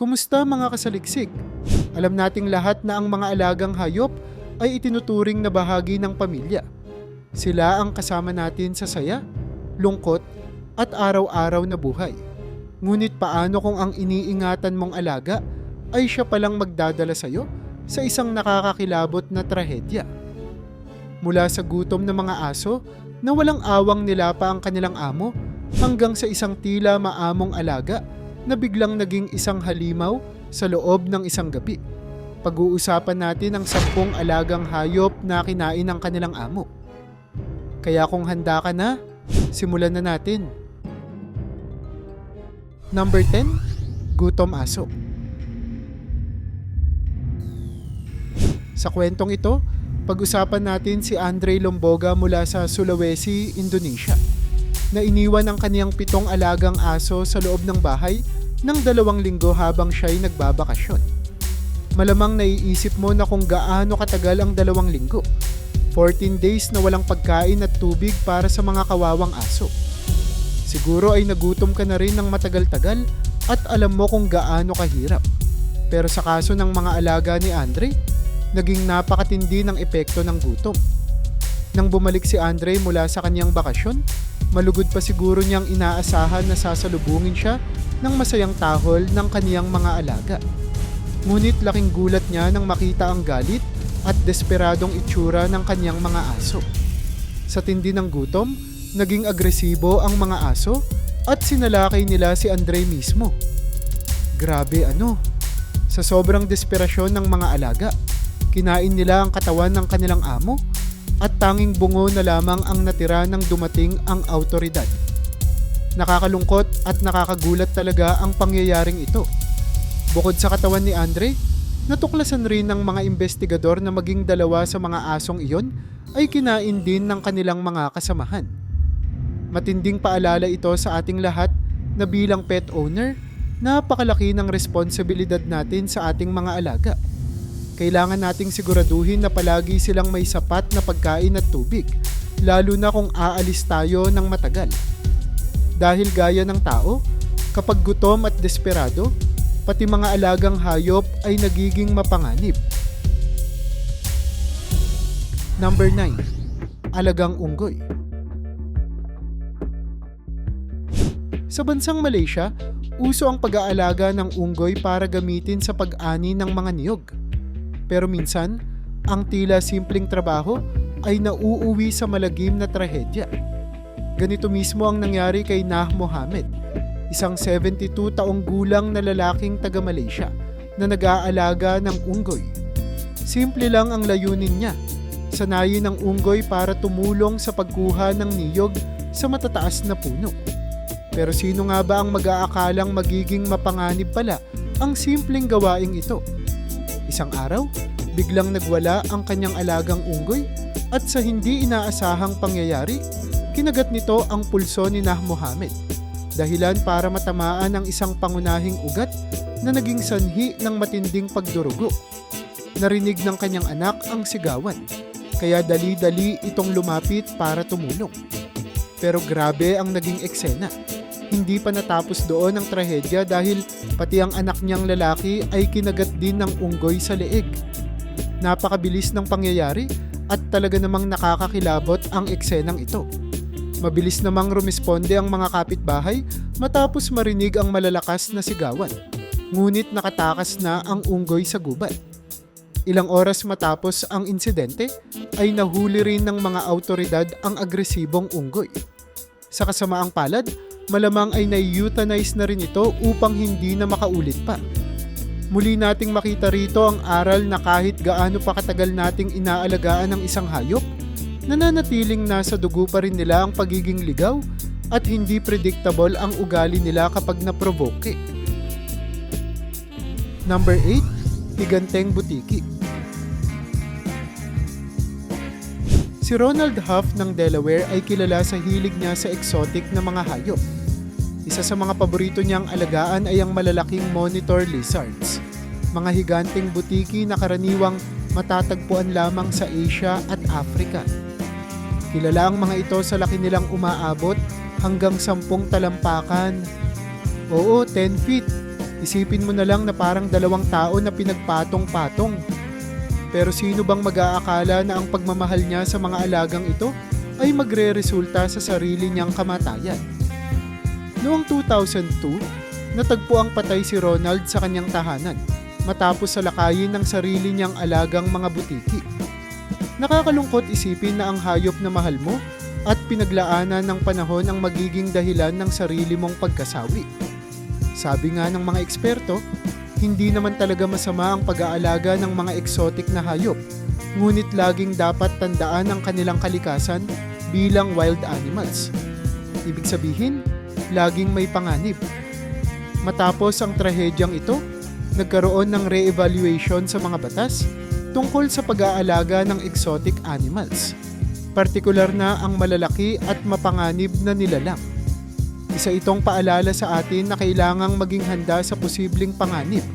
Kumusta mga kasaliksik? Alam nating lahat na ang mga alagang hayop ay itinuturing na bahagi ng pamilya. Sila ang kasama natin sa saya, lungkot, at araw-araw na buhay. Ngunit paano kung ang iniingatan mong alaga ay siya palang magdadala sa'yo sa isang nakakakilabot na trahedya? Mula sa gutom ng mga aso na walang awang nilapa ang kanilang amo hanggang sa isang tila maamong alaga na biglang naging isang halimaw sa loob ng isang gabi. Pag-uusapan natin ang sampung alagang hayop na kinain ng kanilang amo. Kaya kung handa ka na, simulan na natin. Number 10, Gutom Aso. Sa kwentong ito, pag-usapan natin si Andre Lomboga mula sa Sulawesi, Indonesia na iniwan ang kaniyang pitong alagang aso sa loob ng bahay ng dalawang linggo habang siya'y nagbabakasyon. Malamang naiisip mo na kung gaano katagal ang dalawang linggo. 14 days na walang pagkain at tubig para sa mga kawawang aso. Siguro ay nagutom ka na rin ng matagal-tagal at alam mo kung gaano kahirap. Pero sa kaso ng mga alaga ni Andre, naging napakatindi ng epekto ng gutom. Nang bumalik si Andre mula sa kanyang bakasyon, malugod pa siguro niyang inaasahan na sasalubungin siya ng masayang tahol ng kaniyang mga alaga. Ngunit laking gulat niya nang makita ang galit at desperadong itsura ng kanyang mga aso. Sa tindi ng gutom, naging agresibo ang mga aso at sinalakay nila si Andre mismo. Grabe ano, sa sobrang desperasyon ng mga alaga, kinain nila ang katawan ng kanilang amo at tanging bungo na lamang ang natira nang dumating ang autoridad. Nakakalungkot at nakakagulat talaga ang pangyayaring ito. Bukod sa katawan ni Andre, natuklasan rin ng mga investigador na maging dalawa sa mga asong iyon ay kinain din ng kanilang mga kasamahan. Matinding paalala ito sa ating lahat na bilang pet owner, napakalaki ng responsibilidad natin sa ating mga alaga. Kailangan nating siguraduhin na palagi silang may sapat na pagkain at tubig, lalo na kung aalis tayo ng matagal. Dahil gaya ng tao, kapag gutom at desperado, pati mga alagang hayop ay nagiging mapanganib. Number 9. Alagang unggoy. Sa bansang Malaysia, uso ang pag-aalaga ng unggoy para gamitin sa pag-ani ng mga niyog. Pero minsan, ang tila simpleng trabaho ay nauuwi sa malagim na trahedya. Ganito mismo ang nangyari kay Nah Mohammed, isang 72 taong gulang na lalaking taga Malaysia na nag-aalaga ng unggoy. Simple lang ang layunin niya, sanayin ang unggoy para tumulong sa pagkuha ng niyog sa matataas na puno. Pero sino nga ba ang mag-aakalang magiging mapanganib pala ang simpleng gawaing ito? Isang araw, biglang nagwala ang kanyang alagang unggoy at sa hindi inaasahang pangyayari, kinagat nito ang pulso ni Nah Mohammed. Dahilan para matamaan ang isang pangunahing ugat na naging sanhi ng matinding pagdurugo. Narinig ng kanyang anak ang sigawan, kaya dali-dali itong lumapit para tumulong. Pero grabe ang naging eksena. Hindi pa natapos doon ang trahedya dahil pati ang anak niyang lalaki ay kinagat din ng unggoy sa leeg. Napakabilis ng pangyayari at talaga namang nakakakilabot ang eksenang ito. Mabilis namang rumisponde ang mga kapitbahay matapos marinig ang malalakas na sigawan. Ngunit nakatakas na ang unggoy sa gubat. Ilang oras matapos ang insidente ay nahuli rin ng mga autoridad ang agresibong unggoy. Sa kasamaang palad, malamang ay na-euthanize na rin ito upang hindi na makaulit pa. Muli nating makita rito ang aral na kahit gaano pa katagal nating inaalagaan ng isang hayop, nananatiling nasa dugo pa rin nila ang pagiging ligaw at hindi predictable ang ugali nila kapag naprovoke. Number 8, Higanteng Butiki. Si Ronald Huff ng Delaware ay kilala sa hilig niya sa exotic na mga hayop. Isa sa mga paborito niyang alagaan ay ang malalaking monitor lizards, mga higanteng butiki na karaniwang matatagpuan lamang sa Asia at Africa. Kilala ang mga ito sa laki nilang umaabot hanggang 10 talampakan. Oo, 10 feet. Isipin mo na lang na parang dalawang tao na pinagpatong-patong. Pero sino bang mag-aakala na ang pagmamahal niya sa mga alagang ito ay magre-resulta sa sarili niyang kamatayan? Noong 2002, natagpo ang patay si Ronald sa kanyang tahanan matapos salakayin ng sarili niyang alagang mga butiki. Nakakalungkot isipin na ang hayop na mahal mo at pinaglaanan ng panahon ang magiging dahilan ng sarili mong pagkasawi. Sabi nga ng mga eksperto, hindi naman talaga masama ang pag-aalaga ng mga exotic na hayop, ngunit laging dapat tandaan ang kanilang kalikasan bilang wild animals. Ibig sabihin, laging may panganib. Matapos ang trahedyang ito, nagkaroon ng re-evaluation sa mga batas tungkol sa pag-aalaga ng exotic animals, partikular na ang malalaki at mapanganib na nilalang. Isa itong paalala sa atin na kailangang maging handa sa posibleng panganib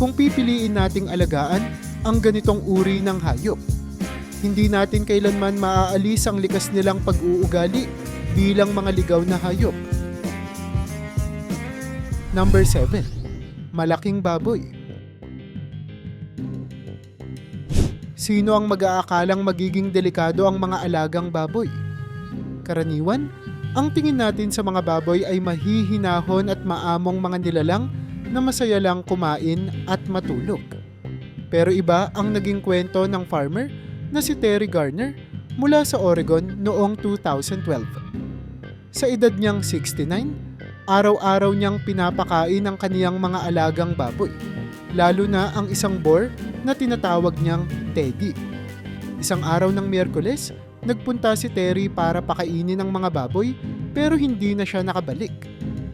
kung pipiliin nating alagaan ang ganitong uri ng hayop. Hindi natin kailanman maaalis ang likas nilang pag-uugali bilang mga ligaw na hayop. Number 7. Malaking baboy. Sino ang mag-aakalang magiging delikado ang mga alagang baboy? Karaniwan, ang tingin natin sa mga baboy ay mahihinahon at maamong mga nilalang na masaya lang kumain at matulog. Pero iba ang naging kwento ng farmer na si Terry Garner mula sa Oregon noong 2012. Sa edad niyang 69, araw-araw niyang pinapakain ang kaniyang mga alagang baboy, lalo na ang isang boar na tinatawag niyang Teddy. Isang araw ng Miyerkules, nagpunta si Terry para pakainin ang mga baboy pero hindi na siya nakabalik.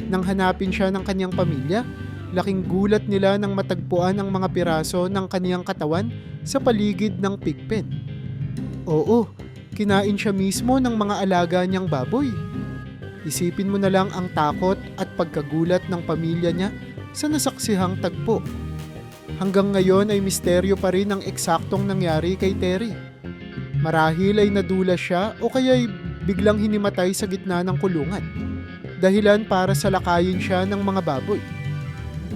Nang hanapin siya ng kanyang pamilya, laking gulat nila nang matagpuan ang mga piraso ng kaniyang katawan sa paligid ng pigpen. Oo, kinain siya mismo ng mga alaga niyang baboy. Isipin mo na lang ang takot at pagkagulat ng pamilya niya sa nasaksihang tagpo. Hanggang ngayon ay misteryo pa rin ang eksaktong nangyari kay Terry. Marahil ay nadula siya o kaya'y biglang hinimatay sa gitna ng kulungan. Dahilan para salakayin siya ng mga baboy.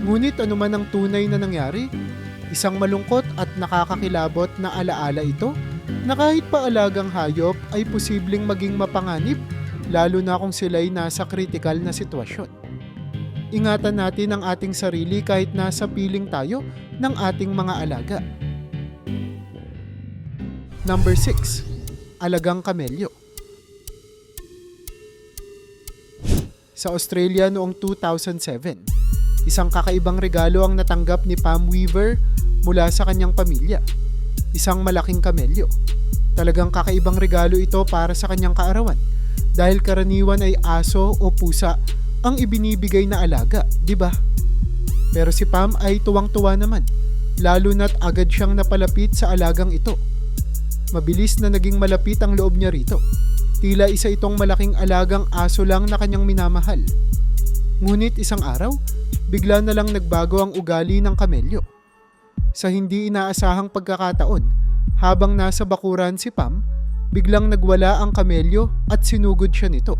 Ngunit anuman ang tunay na nangyari, isang malungkot at nakakakilabot na alaala ito na kahit pa alagang hayop ay posibleng maging mapanganib lalo na kung sila'y nasa kritikal na sitwasyon. Ingatan natin ang ating sarili kahit nasa piling tayo ng ating mga alaga. Number 6. Alagang kamelyo. Sa Australia noong 2007, isang kakaibang regalo ang natanggap ni Pam Weaver mula sa kanyang pamilya. Isang malaking kamelyo. Talagang kakaibang regalo ito para sa kanyang kaarawan dahil karaniwan ay aso o pusa ang ibinibigay na alaga, di ba? Pero si Pam ay tuwang-tuwa naman, lalo na't agad siyang napalapit sa alagang ito. Mabilis na naging malapit ang loob niya rito. Tila isa itong malaking alagang aso lang na kanyang minamahal. Ngunit isang araw, bigla na lang nagbago ang ugali ng kamelyo. Sa hindi inaasahang pagkakataon, habang nasa bakuran si Pam, biglang nagwala ang kamelyo at sinugod siya nito.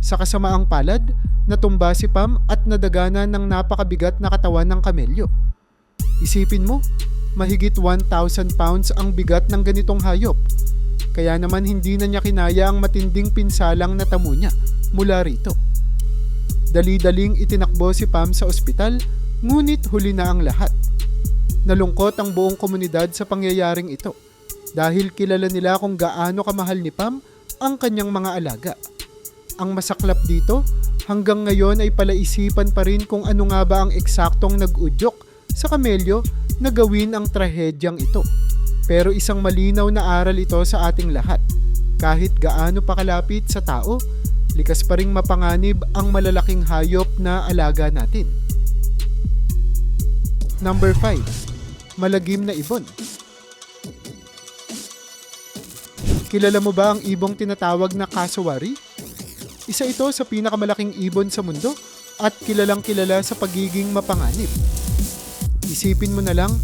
Sa kasamaang palad, natumba si Pam at nadagana ng napakabigat na katawan ng kamelyo. Isipin mo, mahigit 1,000 pounds ang bigat ng ganitong hayop. Kaya naman hindi na niya kinaya ang matinding pinsalang natamo niya mula rito. Dali-daling itinakbo si Pam sa ospital, ngunit huli na ang lahat. Nalungkot ang buong komunidad sa pangyayaring ito dahil kilala nila kung gaano kamahal ni Pam ang kanyang mga alaga. Ang masaklap dito, hanggang ngayon ay palaisipan pa rin kung ano nga ba ang eksaktong nag-udyok sa kamelyo na gawin ang trahedyang ito. Pero isang malinaw na aral ito sa ating lahat. Kahit gaano pa kalapit sa tao, likas pa ring mapanganib ang malalaking hayop na alaga natin. Number 5. Malagim na ibon. Kilala mo ba ang ibong tinatawag na kasawari? Isa ito sa pinakamalaking ibon sa mundo at kilalang kilala sa pagiging mapanganib. Isipin mo na lang,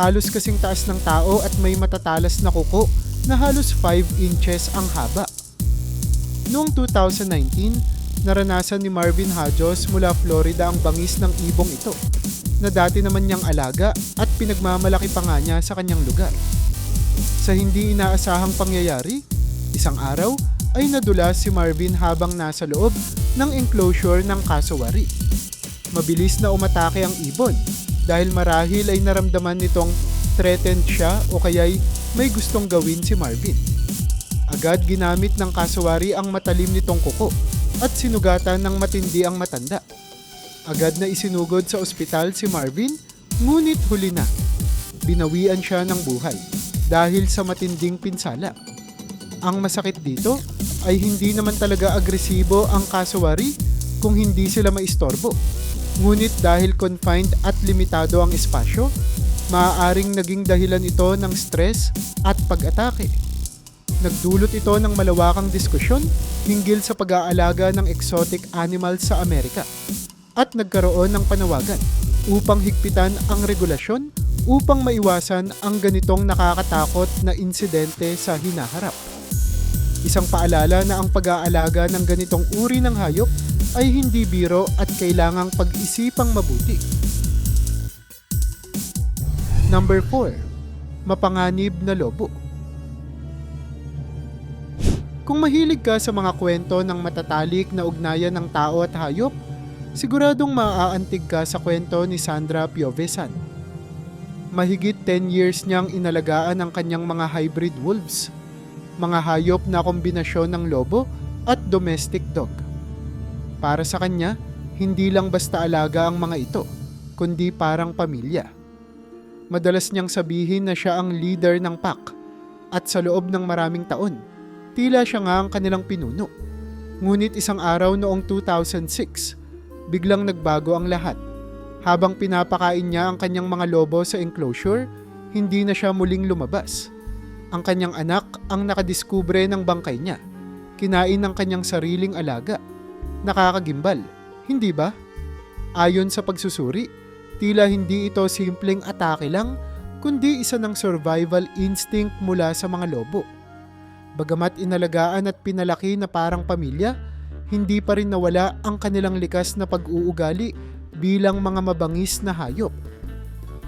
halos kasing taas ng tao at may matatalas na kuko na halos 5 inches ang haba. Noong 2019, naranasan ni Marvin Hajos mula Florida ang bangis ng ibong ito na dati naman niyang alaga at pinagmamalaki pa nga niya sa kanyang lugar. Sa hindi inaasahang pangyayari, isang araw ay nadulas si Marvin habang nasa loob ng enclosure ng kasawari. Mabilis na umatake ang ibon dahil marahil ay naramdaman nitong threatened siya o kaya'y may gustong gawin si Marvin. Agad ginamit ng kasawari ang matalim nitong kuko at sinugatan ng matindi ang matanda. Agad na isinugod sa ospital si Marvin, ngunit huli na. Binawian siya ng buhay dahil sa matinding pinsala. Ang masakit dito ay hindi naman talaga agresibo ang kasawari kung hindi sila maistorbo. Ngunit dahil confined at limitado ang espasyo, maaaring naging dahilan ito ng stress at pag-atake. Nagdulot ito ng malawakang diskusyon hinggil sa pag-aalaga ng exotic animals sa Amerika at nagkaroon ng panawagan upang higpitan ang regulasyon upang maiwasan ang ganitong nakakatakot na insidente sa hinaharap. Isang paalala na ang pag-aalaga ng ganitong uri ng hayop ay hindi biro at kailangang pag-isipang mabuti. Number 4. Mapanganib na lobo. Kung mahilig ka sa mga kwento ng matatalik na ugnayan ng tao at hayop, siguradong maaantig ka sa kwento ni Sandra Piovesan. Mahigit 10 years niyang inalagaan ang kanyang mga hybrid wolves, mga hayop na kombinasyon ng lobo at domestic dog. Para sa kanya, hindi lang basta alaga ang mga ito, kundi parang pamilya. Madalas niyang sabihin na siya ang leader ng pack at sa loob ng maraming taon, tila siya nga ang kanilang pinuno. Ngunit isang araw noong 2006, biglang nagbago ang lahat. Habang pinapakain niya ang kanyang mga lobo sa enclosure, hindi na siya muling lumabas. Ang kanyang anak ang nakadiskubre ng bangkay niya. Kinain ng kanyang sariling alaga. Nakakagimbal, hindi ba? Ayon sa pagsusuri, tila hindi ito simpleng atake lang, kundi isa ng survival instinct mula sa mga lobo. Bagamat inalagaan at pinalaki na parang pamilya, hindi pa rin nawala ang kanilang likas na pag-uugali bilang mga mabangis na hayop.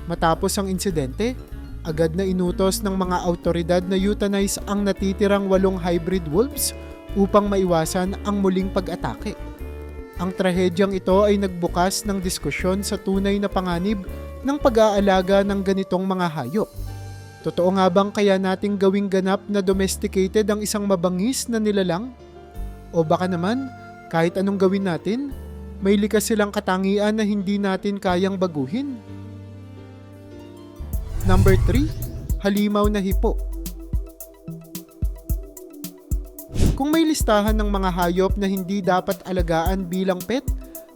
Matapos ang insidente, agad na inutos ng mga autoridad na euthanize ang natitirang walong hybrid wolves upang maiwasan ang muling pag-atake. Ang trahedyang ito ay nagbukas ng diskusyon sa tunay na panganib ng pag-aalaga ng ganitong mga hayop. Totoo nga bang kaya nating gawing ganap na domesticated ang isang mabangis na nilalang? O baka naman, kahit anong gawin natin, may likas silang katangian na hindi natin kayang baguhin. Number 3, halimaw na hipo. Kung may listahan ng mga hayop na hindi dapat alagaan bilang pet,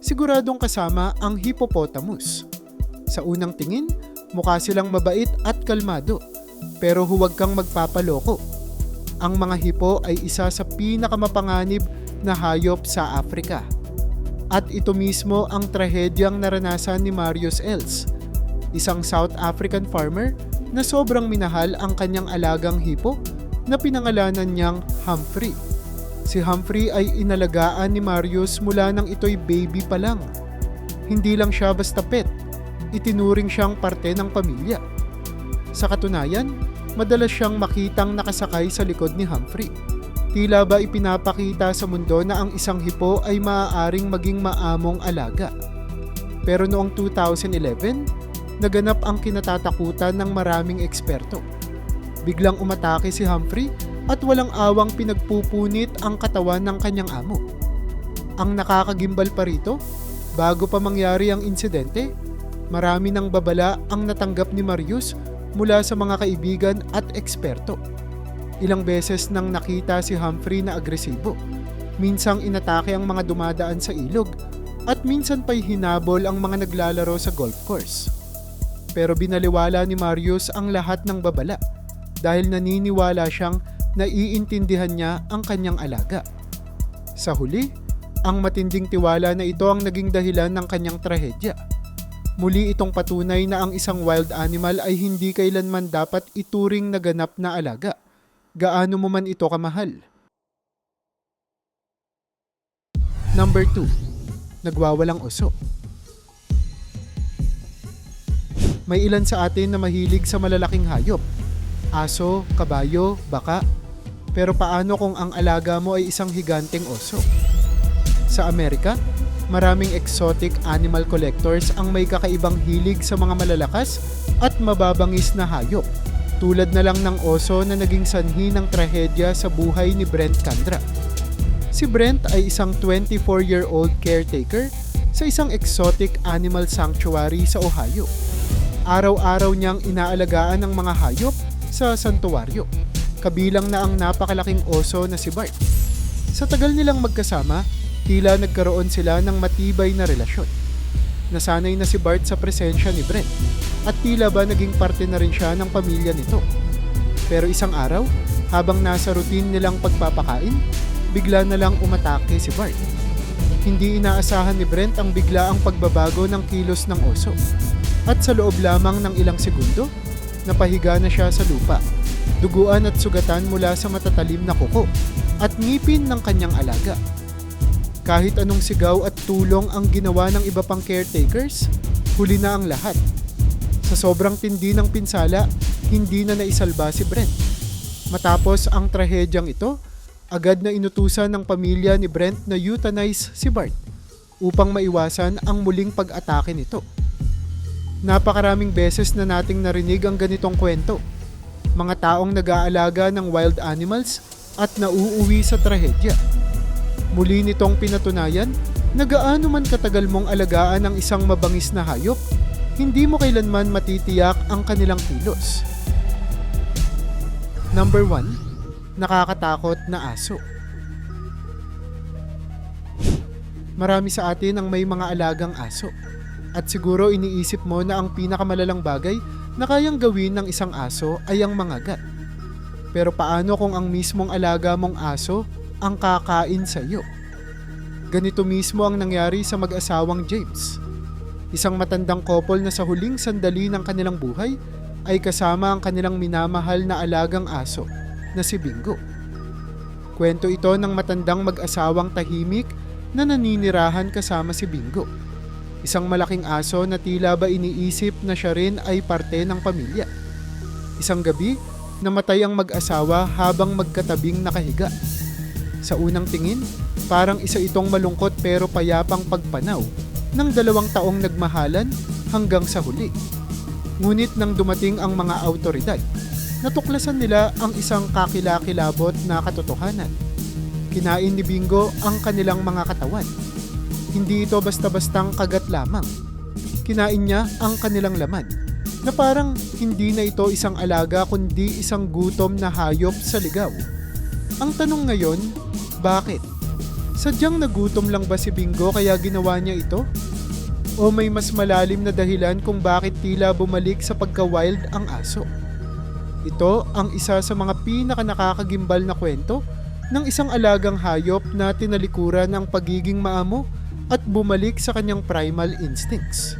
siguradong kasama ang hippopotamus. Sa unang tingin, mukha silang mabait at kalmado, pero huwag kang magpapaloko. Ang mga hipo ay isa sa pinakamapanganib na hayop sa Afrika. At ito mismo ang trahedyang naranasan ni Marius Els, isang South African farmer na sobrang minahal ang kanyang alagang hipo na pinangalanan niyang Humphrey. Si Humphrey ay inalagaan ni Marius mula nang ito'y baby pa lang. Hindi lang siya basta pet, itinuring siyang parte ng pamilya. Sa katunayan, madalas siyang makitang nakasakay sa likod ni Humphrey. Tila ba ipinapakita sa mundo na ang isang hipo ay maaaring maging maamong alaga. Pero noong 2011, naganap ang kinatatakutan ng maraming eksperto. Biglang umatake si Humphrey at walang awang pinagpupunit ang katawan ng kanyang amo. Ang nakakagimbal pa rito, bago pa mangyari ang insidente, marami ng babala ang natanggap ni Marius mula sa mga kaibigan at eksperto. Ilang beses nang nakita si Humphrey na agresibo. Minsang inatake ang mga dumadaan sa ilog at minsan pa'y hinabol ang mga naglalaro sa golf course. Pero binaliwala ni Marius ang lahat ng babala dahil naniniwala siyang naiintindihan niya ang kanyang alaga. Sa huli, ang matinding tiwala na ito ang naging dahilan ng kanyang trahedya. Muli itong patunay na ang isang wild animal ay hindi kailanman dapat ituring na ganap na alaga gaano mo man ito kamahal. Number 2. Nagwawalang uso. May ilan sa atin na mahilig sa malalaking hayop. Aso, kabayo, baka. Pero paano kung ang alaga mo ay isang higanteng oso? Sa Amerika, maraming exotic animal collectors ang may kakaibang hilig sa mga malalakas at mababangis na hayop. Tulad na lang ng oso na naging sanhi ng trahedya sa buhay ni Brent Candra. Si Brent ay isang 24-year-old caretaker sa isang exotic animal sanctuary sa Ohio. Araw-araw niyang inaalagaan ng mga hayop sa santuwaryo, kabilang na ang napakalaking oso na si Bart. Sa tagal nilang magkasama, tila nagkaroon sila ng matibay na relasyon. Nasanay na si Bart sa presensya ni Brent at tila ba naging parte na rin siya ng pamilya nito. Pero isang araw, habang nasa routine nilang pagpapakain, bigla na lang umatake si Bart. Hindi inaasahan ni Brent ang bigla ang pagbabago ng kilos ng oso. At sa loob lamang ng ilang segundo, napahiga na siya sa lupa. Duguan at sugatan mula sa matatalim na kuko at ngipin ng kanyang alaga. Kahit anong sigaw at tulong ang ginawa ng iba pang caretakers, huli na ang lahat. Sa sobrang tindi ng pinsala, hindi na naisalba si Brent. Matapos ang trahedyang ito, agad na inutusan ng pamilya ni Brent na euthanize si Bart upang maiwasan ang muling pag-atake nito. Napakaraming beses na nating narinig ang ganitong kwento. Mga taong nag-aalaga ng wild animals at nauuwi sa trahedya. Muli nitong pinatunayan na gaano man katagal mong alagaan ang isang mabangis na hayop, hindi mo kailanman matitiyak ang kanilang kilos. Number 1. Nakakatakot na aso. Marami sa atin ang may mga alagang aso. At siguro iniisip mo na ang pinakamalalang bagay na kayang gawin ng isang aso ay ang mangagat. Pero paano kung ang mismong alaga mong aso ang kakain sa iyo? Ganito mismo ang nangyari sa mag-asawang James. Isang matandang couple na sa huling sandali ng kanilang buhay ay kasama ang kanilang minamahal na alagang aso na si Bingo. Kwento ito ng matandang mag-asawang tahimik na naninirahan kasama si Bingo. Isang malaking aso na tila ba iniisip na siya rin ay parte ng pamilya. Isang gabi, namatay ang mag-asawa habang magkatabing nakahiga. Sa unang tingin, parang isa itong malungkot pero payapang pagpanaw ng dalawang taong nagmahalan hanggang sa huli. Ngunit nang dumating ang mga autoridad, natuklasan nila ang isang kakilakilabot na katotohanan. Kinain ni Bingo ang kanilang mga katawan. Hindi ito basta-bastang kagat lamang. Kinain niya ang kanilang laman na parang hindi na ito isang alaga kundi isang gutom na hayop sa ligaw. Ang tanong ngayon, bakit? Sadyang nagutom lang ba si Bingo kaya ginawa niya ito? O may mas malalim na dahilan kung bakit tila bumalik sa pagka-wild ang aso? Ito ang isa sa mga pinaka nakakagimbal na kwento ng isang alagang hayop na tinalikuran ng pagiging maamo at bumalik sa kanyang primal instincts.